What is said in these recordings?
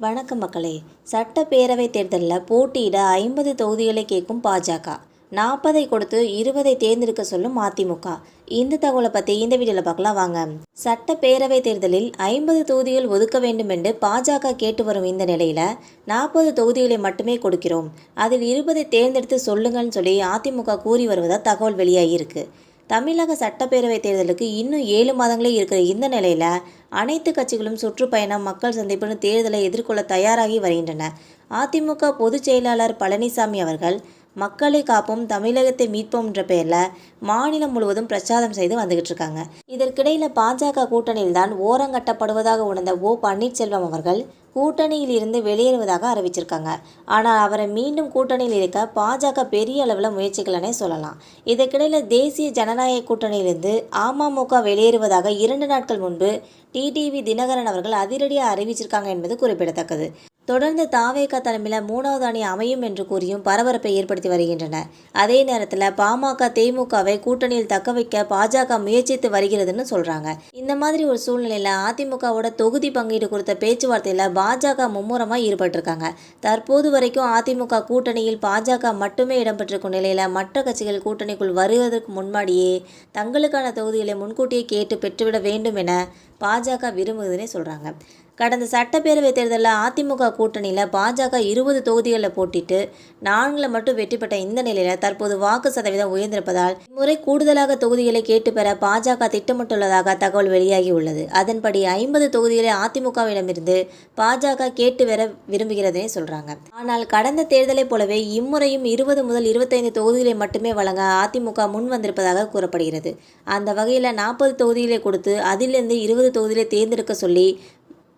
வணக்கம் மக்களே சட்டப்பேரவைத் தேர்தலில் போட்டியிட ஐம்பது தொகுதிகளை கேட்கும் பாஜக. நாற்பதை கொடுத்து இருபதை தேர்ந்தெடுக்க சொல்லும் அதிமுக. இந்த தகவலை பற்றி இந்த வீடியோவில் பார்க்கலாம் வாங்க. சட்டப்பேரவைத் தேர்தலில் ஐம்பது தொகுதிகள் ஒதுக்க வேண்டும் என்று பாஜக கேட்டு வரும் இந்த நிலையில் நாற்பது தொகுதிகளை மட்டுமே கொடுக்கிறோம். அதில் இருபதை தேர்ந்தெடுத்து சொல்லுங்கள்னு சொல்லி அதிமுக கூறி வருவதாக தகவல் வெளியாகியிருக்கு தமிழக சட்டப்பேரவைத் தேர்தலுக்கு இன்னும் ஏழு மாதங்களே இருக்கிற இந்த நிலையில் அனைத்து கட்சிகளும் சுற்றுப்பயணம் மக்கள் சந்திப்புன்னு தேர்தலை எதிர்கொள்ள தயாராகி வருகின்றன. அதிமுக பொதுச் செயலாளர் பழனிசாமி அவர்கள் மக்களை காப்போம் தமிழகத்தை மீட்போம்ன்ற பெயரில் மாநிலம் முழுவதும் பிரச்சாரம் செய்து வந்துகிட்டு இருக்காங்க. இதற்கிடையில் பாஜக கூட்டணியில்தான் ஓரங்கட்டப்படுவதாக உணர்ந்த ஓ பன்னீர்செல்வம் அவர்கள் கூட்டணியில் இருந்து வெளியேறுவதாக அறிவிச்சிருக்காங்க. ஆனால் அவரை மீண்டும் கூட்டணியில் இருக்க பாஜக பெரிய அளவில் முயற்சிகளனே சொல்லலாம். இதற்கிடையில் தேசிய ஜனநாயக கூட்டணியிலிருந்து அமமுக வெளியேறுவதாக இரண்டு நாட்கள் முன்பு டிடிவி தினகரன் அவர்கள் அதிரடியாக அறிவிச்சிருக்காங்க என்பது குறிப்பிடத்தக்கது. தொடர்ந்து தாவேக தலைமையில் மூணாவது அணி அமையும் என்று கூறியும் பரபரப்பை ஏற்படுத்தி வருகின்றன. அதே நேரத்தில் பாமக தேமுகவை கூட்டணியில் தக்க வைக்க பாஜக முயற்சித்து வருகிறதுன்னு சொல்கிறாங்க இந்த மாதிரி ஒரு சூழ்நிலையில் அதிமுகவோட தொகுதி பங்கீடு குறித்த பேச்சுவார்த்தையில் பா பாஜக மும்முரமாக ஈடுபட்டிருக்காங்க. தற்போது வரைக்கும் அதிமுக கூட்டணியில் பாஜக மட்டுமே இடம்பெற்றிருக்கும் நிலையில் மற்ற கட்சிகள் கூட்டணிக்குள் வருவதற்கு முன்னாடியே தங்களுக்கான தொகுதிகளை முன்கூட்டியே கேட்டு பெற்றுவிட வேண்டும் என பாஜக விரும்புவதுன்னே சொல்கிறாங்க கடந்த சட்டப்பேரவை தேர்தலில் அதிமுக கூட்டணியில் பாஜக இருபது தொகுதிகளில் போட்டிட்டு நான்கில் மட்டும் வெற்றி பெற்ற இந்த நிலையில் தற்போது வாக்கு சதவீதம் உயர்ந்திருப்பதால் இம்முறை கூடுதலாக தொகுதிகளை கேட்டு பெற பாஜக திட்டமிட்டுள்ளதாக தகவல் வெளியாகி உள்ளது. அதன்படி ஐம்பது தொகுதிகளை அதிமுகவிடமிருந்து பாஜக கேட்டு பெற விரும்புகிறதே சொல்கிறாங்க ஆனால் கடந்த தேர்தலைப் போலவே இம்முறையும் இருபது முதல் இருபத்தைந்து தொகுதிகளை மட்டுமே வழங்க அதிமுக முன் வந்திருப்பதாக கூறப்படுகிறது. அந்த வகையில் நாற்பது தொகுதிகளை கொடுத்து அதிலிருந்து இருபது தொகுதியில் தேர்ந்தெடுக்க சொல்லி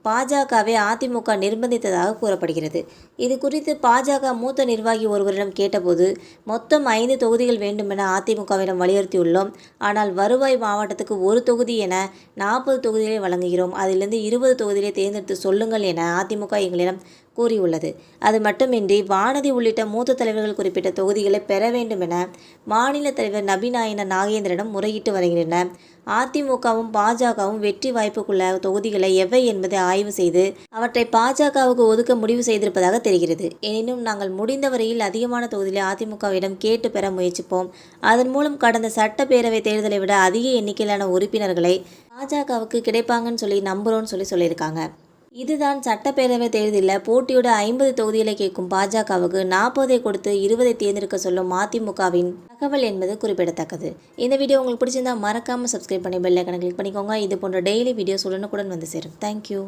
பாஜகவை அதிமுக நிர்பந்தித்ததாக கூறப்படுகிறது. இது குறித்து பாஜக மூத்த நிர்வாகி ஒருவரிடம் கேட்டபோது மொத்தம் ஐந்து தொகுதிகள் வேண்டுமென அதிமுகவிடம் வலியுறுத்தியுள்ளோம். ஆனால் வருவாய் மாவட்டத்துக்கு ஒரு தொகுதி என நாற்பது தொகுதிகளை வழங்குகிறோம். அதிலிருந்து இருபது தொகுதிகளை தேர்ந்தெடுத்து சொல்லுங்கள் என அதிமுக எங்களிடம் கூறியுள்ளது. அது மட்டுமின்றி வானதி உள்ளிட்ட மூத்த தலைவர்கள் குறிப்பிட்ட தொகுதிகளை பெற வேண்டும் என மாநில தலைவர் நபிநாயன நாகேந்திரனும் முறையிட்டு வருகின்றனர். அதிமுகவும் பாஜகவும் வெற்றி வாய்ப்புக்குள்ள தொகுதிகளை எவை என்பதை ஆய்வு செய்து அவற்றை பாஜகவுக்கு ஒதுக்க முடிவு செய்திருப்பதாக தெரிகிறது. எனினும் நாங்கள் முடிந்தவரையில் அதிகமான தொகுதிகளை அதிமுகவிடம் கேட்டு பெற முயற்சிப்போம். அதன் மூலம் கடந்த சட்டப்பேரவை தேர்தலை விட அதிக எண்ணிக்கையிலான உறுப்பினர்களை பாஜகவுக்கு கிடைப்பாங்கன்னு சொல்லி நம்புகிறோன்னு சொல்லி சொல்லியிருக்காங்க. இதுதான் சட்டப்பேரவை தேர்தலில் போட்டியோட ஐம்பது தொகுதிகளை கேட்கும் பாஜகவுக்கு நாற்பதை கொடுத்து இருபதை தேர்ந்தெடுக்க சொல்லும் அதிமுகவின் தகவல் என்பது குறிப்பிடத்தக்கது. இந்த வீடியோ உங்களுக்கு பிடிச்சிருந்தா மறக்காமல் சப்ஸ்கிரைப் பண்ணி பெல் ஐக்கனை கிளிக் பண்ணிக்கோங்க. இது போன்ற டெய்லி வீடியோஸ் உடனுக்குடன் வந்து சேரும். தேங்க்யூ